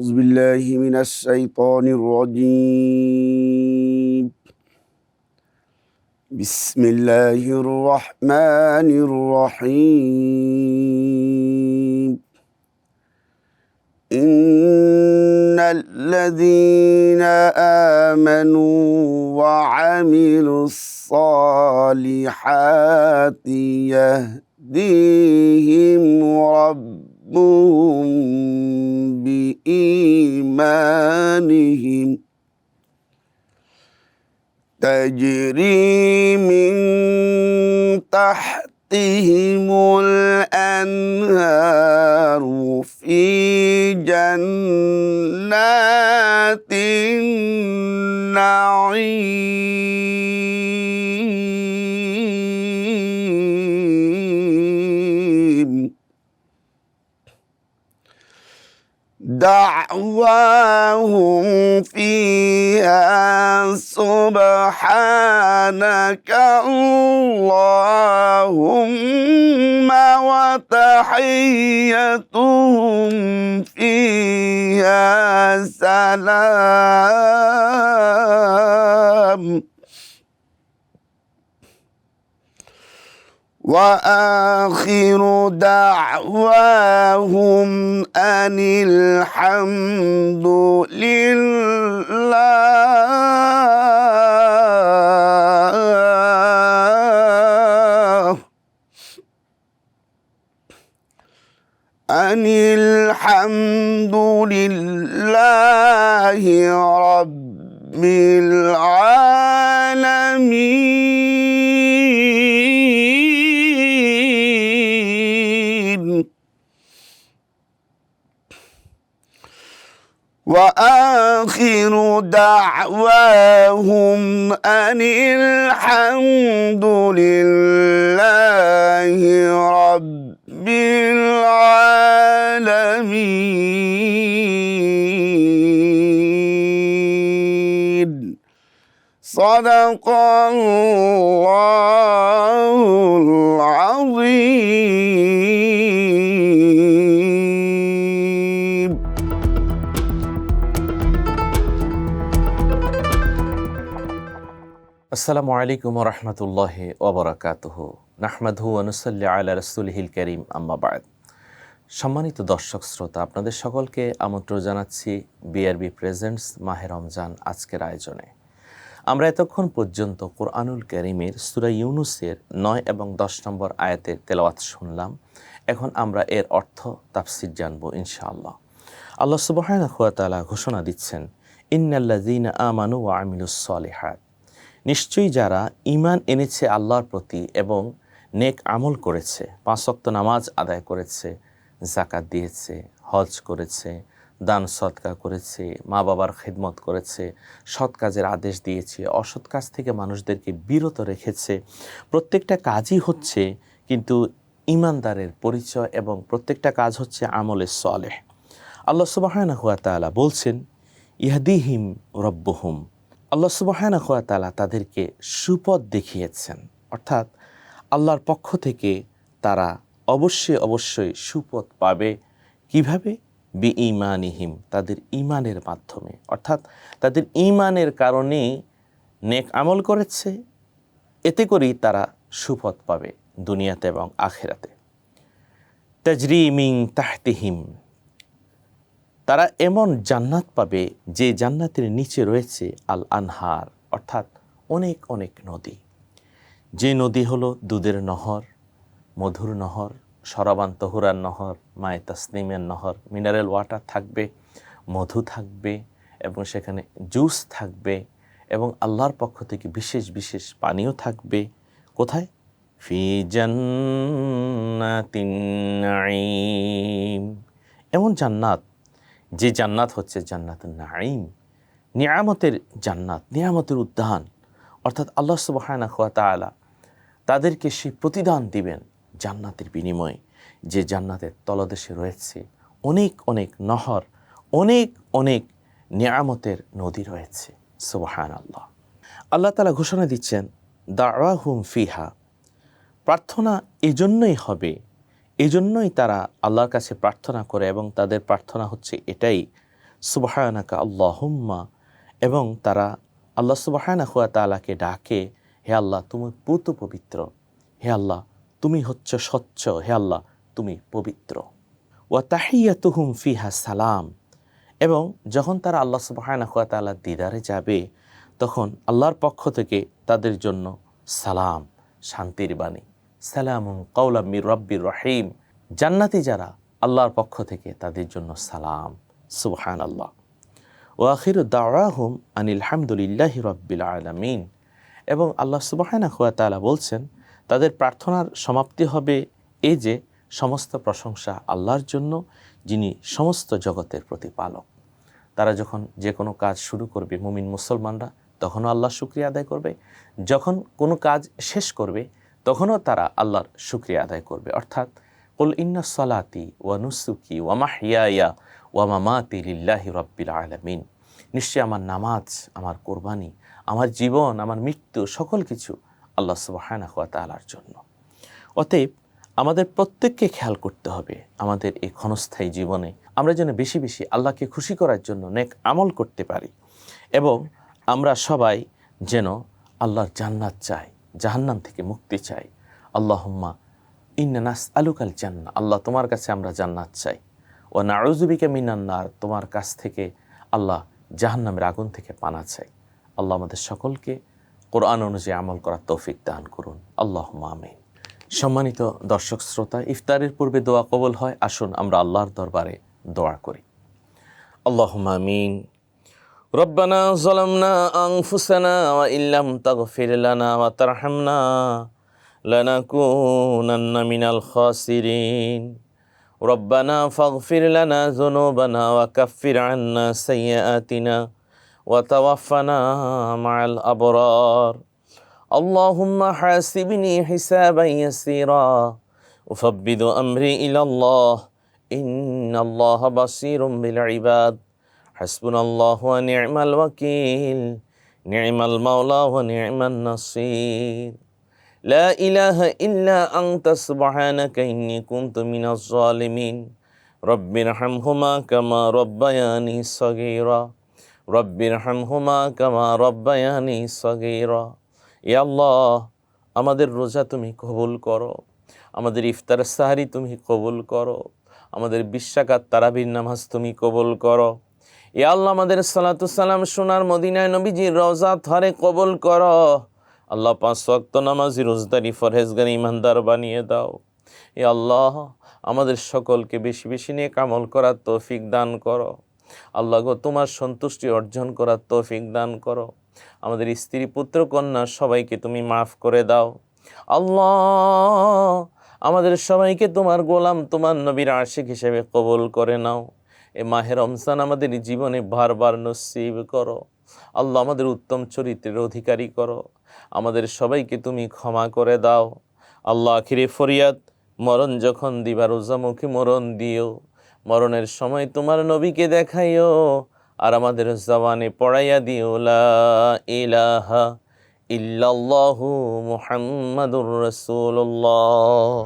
أعوذ بالله من الشيطان الرجيم. بسم الله الرحمن الرحيم. إن الذين آمنوا وعملوا الصالحات يهديهم ربهم بإيمانهم تجري من تحتهم الأنهار في جنات النعيم دعواهم فيها. سبحانك اللهم وتحيتهم فيها. سلام. وآخر دعواهم أن الحمد لله. أن الحمد لله رب العالمين. وآخر دعواهم أن الحمد لله رب العالمين. صدق الله আসসালামু আলাইকুম রহমতুল্লাহ ওবরাকাতুহ নাহমাদহু অনুসল্লি আলা রসুলহিল করিম আম্মাবাদ সম্মানিত দর্শক, শ্রোতা, আপনাদের সকলকে আমন্ত্রণ জানাচ্ছি বিআরবি প্রেজেন্টস মাহে রমজান আজকের আয়োজনে। আমরা এতক্ষণ পর্যন্ত কোরআনুল করিমের সুরা ইউনুসের নয় এবং দশ নম্বর আয়াতের তেলাওয়াত শুনলাম। এখন আমরা এর অর্থ তাফসির জানব, ইনশাআল্লাহ। আল্লাহ ওয়া ঘোষণা দিচ্ছেন, ইন্নাল্লাযীনা আমানু ওয়া আমিলুস সলিহাত। নিশ্চয়ই যারা ঈমান এনেছে আল্লাহর প্রতি এবং নেক আমল করেছে, পাঁচ ওয়াক্ত নামাজ আদায় করেছে জাকাত দিয়েছে, হজ করেছে, দান সৎকা করেছে মা বাবার খেদমত করেছে, সৎ কাজের আদেশ দিয়েছে, অসৎ কাজ থেকে মানুষদেরকে বিরত রেখেছে, প্রত্যেকটা কাজই হচ্ছে কিন্তু ইমানদারের পরিচয় এবং প্রত্যেকটা কাজ হচ্ছে আমলের সলেহ। আল্লাহ সুবাহানা হুয়া তালা বলছেন ইহাদিহিম রব্বহুম। আল্লাহ সুবাহানা তালা তাদেরকে সুপথ দেখিয়েছেন। অর্থাৎ আল্লাহর পক্ষ থেকে তারা অবশ্যই অবশ্যই সুপথ পাবে। কীভাবে? বি ইমানিহিম তাদের ইমানের মাধ্যমে। অর্থাৎ তাদের ইমানের কারণে নেক আমল করেছে, এতে করেই তারা সুপথ পাবে দুনিয়াতে এবং আখেরাতে। তাজরি মিং তাহতিহিম তারা এমন জান্নাত পাবে যে জান্নাতের নিচে রয়েছে আল আনহার অর্থাৎ অনেক অনেক নদী। যে নদী হলো দুধের নহর, মধুর নহর, সরাবান তহুরার নহর, মায়ে তাসনিমের নহর। মিনারেল ওয়াটার থাকবে, মধু থাকবে এবং সেখানে জুস থাকবে এবং আল্লাহর পক্ষ থেকে বিশেষ বিশেষ পানীয় থাকবে। কোথায়? ফি জান্নাতিন এমন জান্নাত যে জান্নাত হচ্ছে জান্নাত নাঈম, নিয়ামতের জান্নাত, নিয়ামতের উদ্যান। অর্থাৎ আল্লাহ সুবাহানা খোয়া তালা তাদেরকে সে প্রতিদান দিবেন জান্নাতের বিনিময়ে। যে জান্নাতের তলদেশে রয়েছে অনেক অনেক নহর, অনেক অনেক নিয়ামতের নদী রয়েছে। সুবাহান আল্লাহ আল্লাহ তালা ঘোষণা দিচ্ছেন, দাওয়াহুম ফিহা। প্রার্থনা এজন্যই হবে এজন্যই তারা আল্লাহর কাছে প্রার্থনা করে এবং তাদের প্রার্থনা হচ্ছে এটাই, সুবাহানাকা আল্লাহুম্মা। এবং তারা আল্লাহ সুবাহানা হুয়া তালাকে ডাকে, হে আল্লাহ, তুমি পুত পবিত্র। হে আল্লাহ, তুমি হচ্ছ স্বচ্ছ। হে আল্লাহ, তুমি পবিত্র। ওয়া তাহিয়াতুহুম ফিহা সালাম। এবং যখন তারা আল্লাহ সুবাহানা হুয়া তালার দিদারে যাবে, তখন আল্লাহর পক্ষ থেকে তাদের জন্য সালাম, শান্তির বাণী। সালামুন কৌলা মির রব্বির রহিম। জান্নাতি যারা, আল্লাহর পক্ষ থেকে তাদের জন্য সালাম। সুবহান আল্লাহ ওয়াখির দাওয়াহুম আনিল হামদুলিল্লাহি রব্বিল আলামিন। এবং আল্লাহ সুবহানা হুয়া তাআলা বলছেন, তাদের প্রার্থনার সমাপ্তি হবে এই যে সমস্ত প্রশংসা আল্লাহর জন্য, যিনি সমস্ত জগতের প্রতিপালক। তারা যখন যে কোনো কাজ শুরু করবে মুমিন মুসলমানরা, তখনও আল্লাহ শুক্রিয়া আদায় করবে। যখন কোনো কাজ শেষ করবে তখনও তারা আল্লাহর শুক্রিয়া আদায় করবে। অর্থাৎ, কুল ইন্না সলাতি ওয়া নুসুকি ওয়া মাহিয়ায়া ওয়া মামাতি লিল্লাহি রব্বিল আলামিন। নিশ্চয়ই আমার নামাজ, আমার কোরবানি, আমার জীবন, আমার মৃত্যু, সকল কিছু আল্লাহ সুবহানাহু ওয়া তাআলার জন্য। অতএব, আমাদের প্রত্যেককে খেয়াল করতে হবে আমাদের এই ক্ষণস্থায়ী জীবনে আমরা যেন বেশি বেশি আল্লাহকে খুশি করার জন্য নেক আমল করতে পারি এবং আমরা সবাই যেন আল্লাহর জান্নাত চাই। জাহান্নাম থেকে মুক্তি চাই। আল্লাহম্মা ইন্নানাস আলুকাল জান্না আল্লাহ তোমার কাছে আমরা জান্নাত চাই। ও নারুজুবিকে মিনান্নার তোমার কাছ থেকে আল্লাহ জাহান্নামের আগুন থেকে পানা চাই। আল্লাহ আমাদের সকলকে কোরআন অনুযায়ী আমল করার তৌফিক দান করুন। আল্লাহ আমিন। সম্মানিত দর্শক শ্রোতা, ইফতারের পূর্বে দোয়া কবল হয়। আসুন আমরা আল্লাহর দরবারে দোয়া করি। আল্লাহ আমিন। ربنا ظلمنا أنفسنا وإن لم تغفر لنا وترحمنا لنكونن من الخاسرين. ربنا فاغفر لنا ذنوبنا وكفر عنا سيئاتنا وتوفنا مع الأبرار. اللهم حاسبني حسابا يسيرا. أفبد أمري إلى الله. إن الله بصير بالعباد. হাসবুনাল্লাহু ওয়া নি'মাল ওয়াকিল, নি'মাল মাওলা ওয়া নি'মান নাসির। লা ইলাহা ইল্লা আনতা সুবহানাকা ইন্নী কুনতু মিনাজ জালিমিন। রব্বির হামহুমা কামা রব্বায়ানি সগীরা। রব্বির হামহুমা কামা রব্বায়ানি সগীরা। এ আল্লাহ, আমাদের রোজা তুমি কবুল করো। আমাদের ইফতার সাহারি তুমি কবুল করো। আমাদের বিশ্বাকাত তারাবির নামাজ তুমি কবুল করো। ইয়া আল্লাহ আমাদের সালাম সোনার মদিনায় নবীজির রওজা থরে কবল করো। আল্লাহ পাঁচ ওয়াক্ত নামাজি রোজদারি ফরহেজগারি ইমানদার বানিয়ে দাও। এ আল্লাহ আমাদের সকলকে বেশি বেশি নিয়ে কামল করার তৌফিক দান করো। আল্লাহ গো, তোমার সন্তুষ্টি অর্জন করার তৌফিক দান করো। আমাদের স্ত্রী, পুত্র, কন্যা সবাইকে তুমি মাফ করে দাও। আল্লাহ আমাদের সবাইকে তোমার গোলাম, তোমার নবীর আশিক হিসেবে কবল করে নাও। এ মাহের রমজান আমাদের জীবনে বারবার নসিব করো। আল্লাহ আমাদের উত্তম চরিত্রের অধিকারী করো। আমাদের সবাইকে তুমি ক্ষমা করে দাও। আল্লাহ আখিরে ফরিয়াদ, মরণ যখন দিবা রোজামুখী মরণ দিও। মরণের সময় তোমার নবীকে দেখাইও আর আমাদের জবানে পড়াইয়া দিও। লা ইলাহা ইল্লাল্লাহু মুহাম্মাদুর রাসূলুল্লাহ।